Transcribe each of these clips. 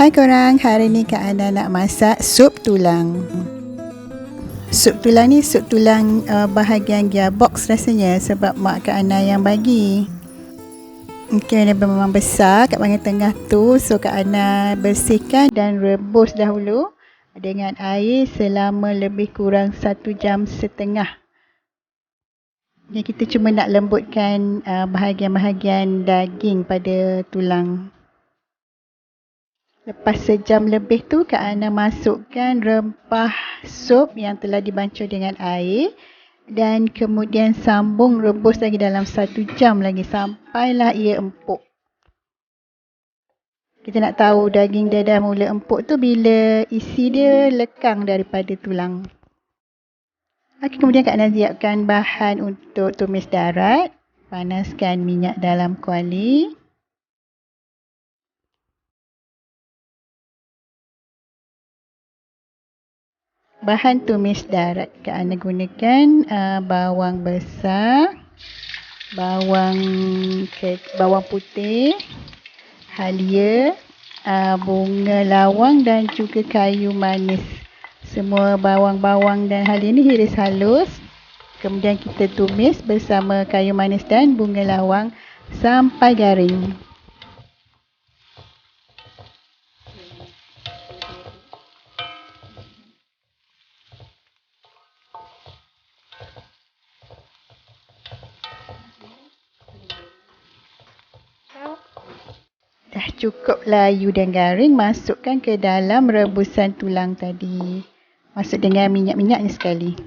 Hai korang, hari ni Kak Ana nak masak sup tulang. Sup tulang ni sup tulang uh, bahagian gearbox rasanya sebab mak Kak Ana yang bagi. Mungkin dia memang besar kat bahagian tengah tu. So Kak Ana bersihkan dan rebus dahulu dengan air selama lebih kurang satu jam setengah. Jadi kita cuma nak lembutkan uh, bahagian-bahagian daging pada tulang. Lepas sejam lebih tu Kak Ana masukkan rempah sup yang telah dibancur dengan air dan kemudian sambung rebus lagi dalam satu jam lagi sampailah ia empuk. Kita nak tahu daging dia dah mula empuk tu bila isi dia lekang daripada tulang. Okay, kemudian Kak Ana siapkan bahan untuk tumis darat. Panaskan minyak dalam kuali. Bahan tumis darat Kak Ana gunakan uh, bawang besar, bawang bawang putih, halia, uh, bunga lawang dan juga kayu manis. Semua bawang-bawang dan halia ini hiris halus. Kemudian kita tumis bersama kayu manis dan bunga lawang sampai garing. Dah cukup layu dan garing, masukkan ke dalam rebusan tulang tadi. Masuk dengan minyak-minyaknya sekali.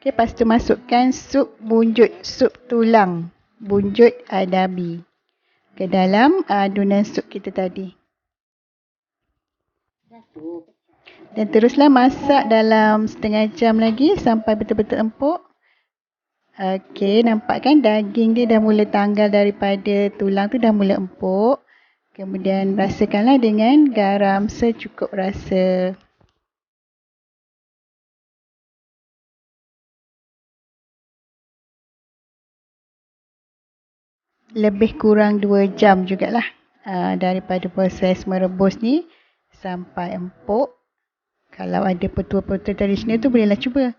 Okay, lepas tu masukkan sup bunjut, sup tulang, bunjut adabi ke dalam adunan sup kita tadi. Dan teruslah masak dalam setengah jam lagi sampai betul-betul empuk. Okey, nampak kan daging dia dah mula tanggal daripada tulang tu dah mula empuk. Kemudian rasakanlah dengan garam secukup rasa. Lebih kurang 2 jam jugalah uh, daripada proses merebus ni sampai empuk. Kalau ada petua-petua tradisional tu bolehlah cuba.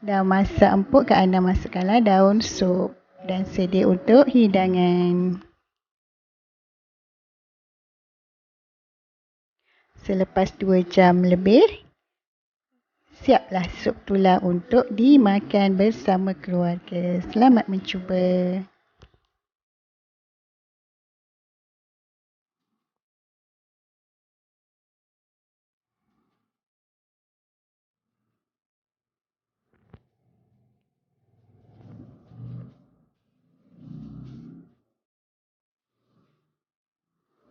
Dah masak empuk, Kak Ana masukkanlah daun sup dan sedia untuk hidangan. Selepas 2 jam lebih, siaplah sup tulang untuk dimakan bersama keluarga. Selamat mencuba.